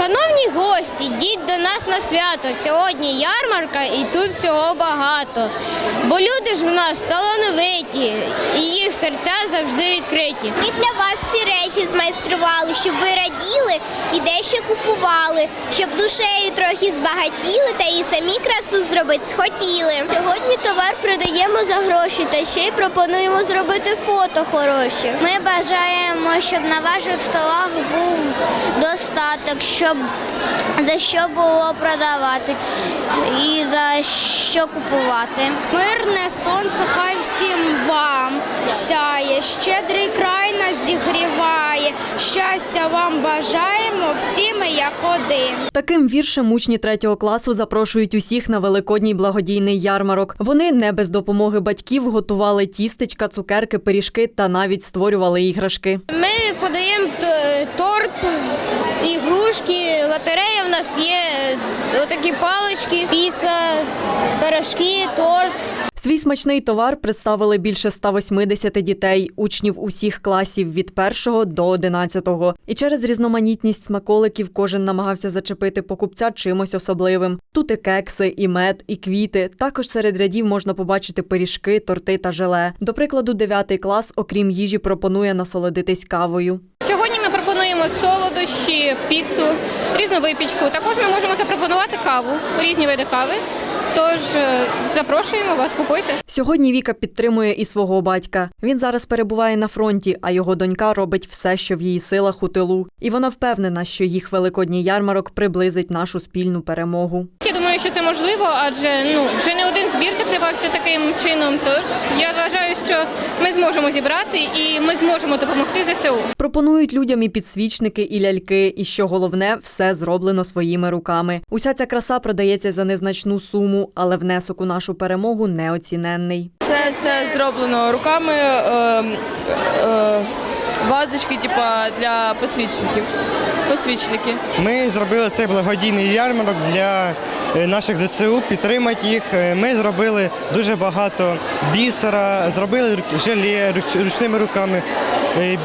Шановні гості, йдіть до нас на свято. Сьогодні ярмарка і тут всього багато. Бо люди ж в нас талановиті, і їх серця завжди відкриті. Ми для вас всі речі змайстрували, щоб ви раділи і дещо купували, щоб душею трохи збагатіли та і самі красу зробити схотіли. Сьогодні товар продаємо за гроші та ще й пропонуємо зробити фото хороші. Ми бажаємо, щоб на ваших столах був достаток, щоб за що було продавати і за що купувати. Мирне сонце хай всім один. Таким віршем учні третього класу запрошують усіх на великодній благодійний ярмарок. Вони не без допомоги батьків готували тістечка, цукерки, пиріжки та навіть створювали іграшки. Ми подаємо торт, ігрушки, лотерея в нас є, отакі палички, піца, пирожки, торт. Свій смачний товар представили більше 180 дітей, учнів усіх класів від 1 до 11. І через різноманітність смаколиків кожен намагався зачепити покупця чимось особливим. Тут і кекси, і мед, і квіти. Також серед рядів можна побачити пиріжки, торти та желе. До прикладу, 9 клас, окрім їжі, пропонує насолодитись кавою. Сьогодні ми пропонуємо солодощі, піцу, різну випічку. Також ми можемо запропонувати каву, різні види кави. Тож е, запрошуємо вас, купуйте. Сьогодні Віка підтримує і свого батька. Він зараз перебуває на фронті, а його донька робить все, що в її силах у тилу. І вона впевнена, що їх великодній ярмарок приблизить нашу спільну перемогу. Я думаю, що це можливо, адже ну вже не один збір закривався таким чином. Тож я вважаю, що ми зможемо зібрати і ми зможемо допомогти ЗСУ. Пропонують людям і підсвічники, і ляльки, і що головне, все зроблено своїми руками. Уся ця краса продається за незначну суму, але внесок у нашу перемогу неоціненний. Це все зроблено руками, е, е, вазочки, типа для підсвічників. Підсвічники. Ми зробили цей благодійний ярмарок для наших ЗСУ, підтримати їх. Е, Ми зробили дуже багато бісера, зробили желе ручними руками, е,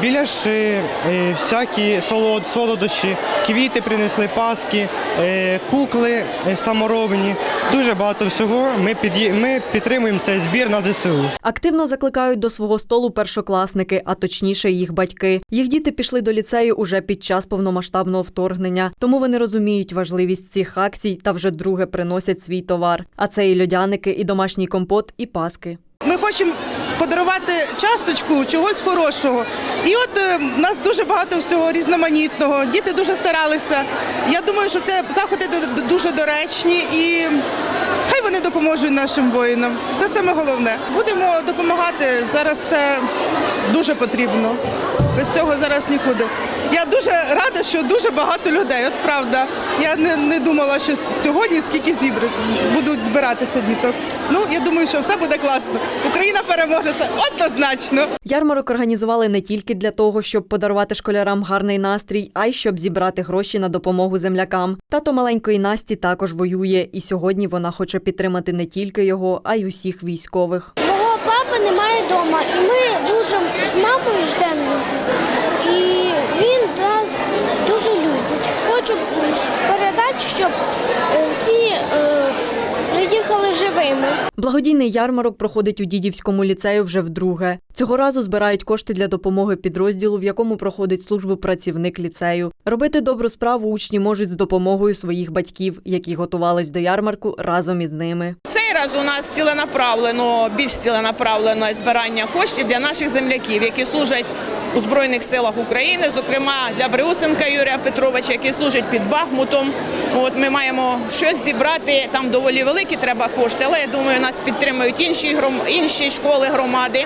біляши, е, всякі солод, солодощі, квіти принесли, паски, е, кукли е, саморобні. Дуже багато всього. Ми, ми підтримуємо цей збір на ЗСУ. Активно закликають до свого столу першокласники, а точніше їх батьки. Їх діти пішли до ліцею уже під час повномасштабного вторгнення, тому вони розуміють важливість цих акцій та вже друге приносять свій товар. А це і льодяники, і домашній компот, і паски. Ми хочемо подарувати часточку чогось хорошого. І от е, в нас дуже багато всього різноманітного. Діти дуже старалися. Я думаю, що це заходи ду- ду- дуже доречні і хай вони допоможуть нашим воїнам. Це саме головне. Будемо допомагати. Зараз це дуже потрібно. Без цього зараз нікуди. Я дуже рада, що дуже багато людей. От правда, я не, не думала, що сьогодні скільки зібр... будуть збиратися діток. Ну я думаю, що все буде класно. Україна переможе це однозначно. Ярмарок організували не тільки для того, щоб подарувати школярам гарний настрій, а й щоб зібрати гроші на допомогу землякам. Тато маленької Насті також воює, і сьогодні вона хоче підтримати не тільки його, а й усіх військових. Мого папи немає вдома, і ми дуже з мамою ждемо. І він нас дуже любить. Хочу передати, щоб е, всі е, приїхали живими. Благодійний ярмарок проходить у Дідівському ліцею вже вдруге. Цього разу збирають кошти для допомоги підрозділу, в якому проходить службу працівник ліцею. Робити добру справу учні можуть з допомогою своїх батьків, які готувались до ярмарку разом із ними. Цей раз у нас ціленаправлено, більш ціленаправлено збирання коштів для наших земляків, які служать у Збройних силах України, зокрема для Бриусенка Юрія Петровича, який служить під Бахмутом. От ми маємо щось зібрати. Там доволі великі треба кошти, але я думаю, нас підтримують інші інші школи громади.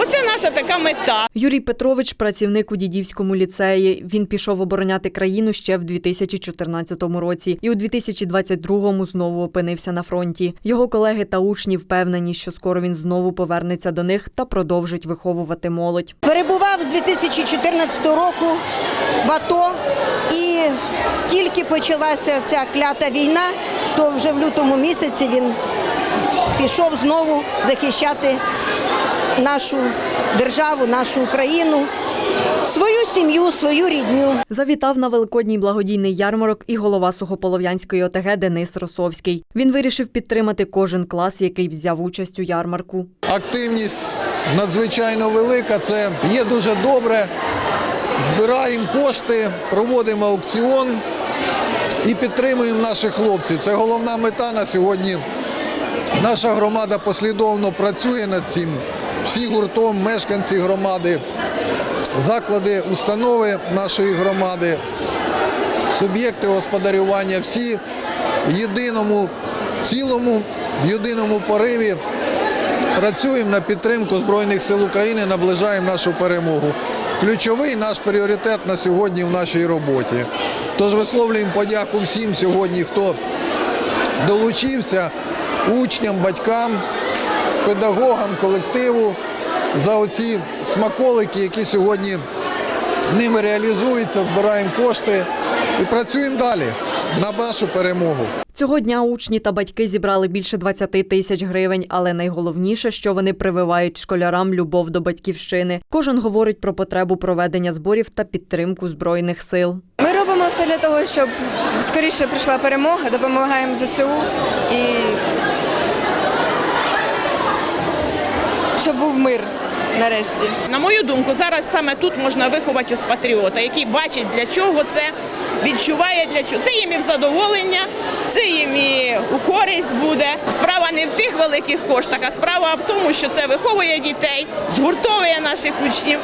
Оце наша така мета. Юрій Петрович працівник у Дідівському ліцеї. Він пішов обороняти країну ще в 2014 році і у 2022-му знову опинився на фронті. Його колеги та учні впевнені, що скоро він знову повернеться до них та продовжить виховувати молодь. Перебував з 2014 року в АТО і тільки почалася ця клята війна, то вже в лютому місяці він пішов знову захищати нашу державу, нашу Україну. свою сім'ю, свою рідню. Завітав на великодній благодійний ярмарок і голова Сухополов'янської ОТГ Денис Росовський. Він вирішив підтримати кожен клас, який взяв участь у ярмарку. активність надзвичайно велика. Це є дуже добре. Збираємо кошти, проводимо аукціон і підтримуємо наших хлопців. Це головна мета на сьогодні. Наша громада послідовно працює над цим. Всі гуртом, мешканці громади, заклади, установи нашої громади, суб'єкти господарювання, всі в єдиному цілому, в єдиному пориві працюємо на підтримку Збройних сил України, наближаємо нашу перемогу. Ключовий наш пріоритет на сьогодні в нашій роботі. Тож висловлюємо подяку всім сьогодні, хто долучився, учням, батькам, педагогам, колективу за оці смаколики, які сьогодні ними реалізуються, збираємо кошти і працюємо далі на нашу перемогу. Цього дня учні та батьки зібрали більше 20 тисяч гривень, але найголовніше, що вони прививають школярам любов до батьківщини. Кожен говорить про потребу проведення зборів та підтримку збройних сил. Ми робимо все для того, щоб скоріше прийшла перемога, допомагаємо ЗСУ і щоб був мир нарешті. На мою думку, зараз саме тут можна виховати ось патріота, який бачить, для чого це, відчуває для чого. Це їм і в задоволення, це їм і у користь буде. Справа не в тих великих коштах, а справа в тому, що це виховує дітей, згуртовує наших учнів.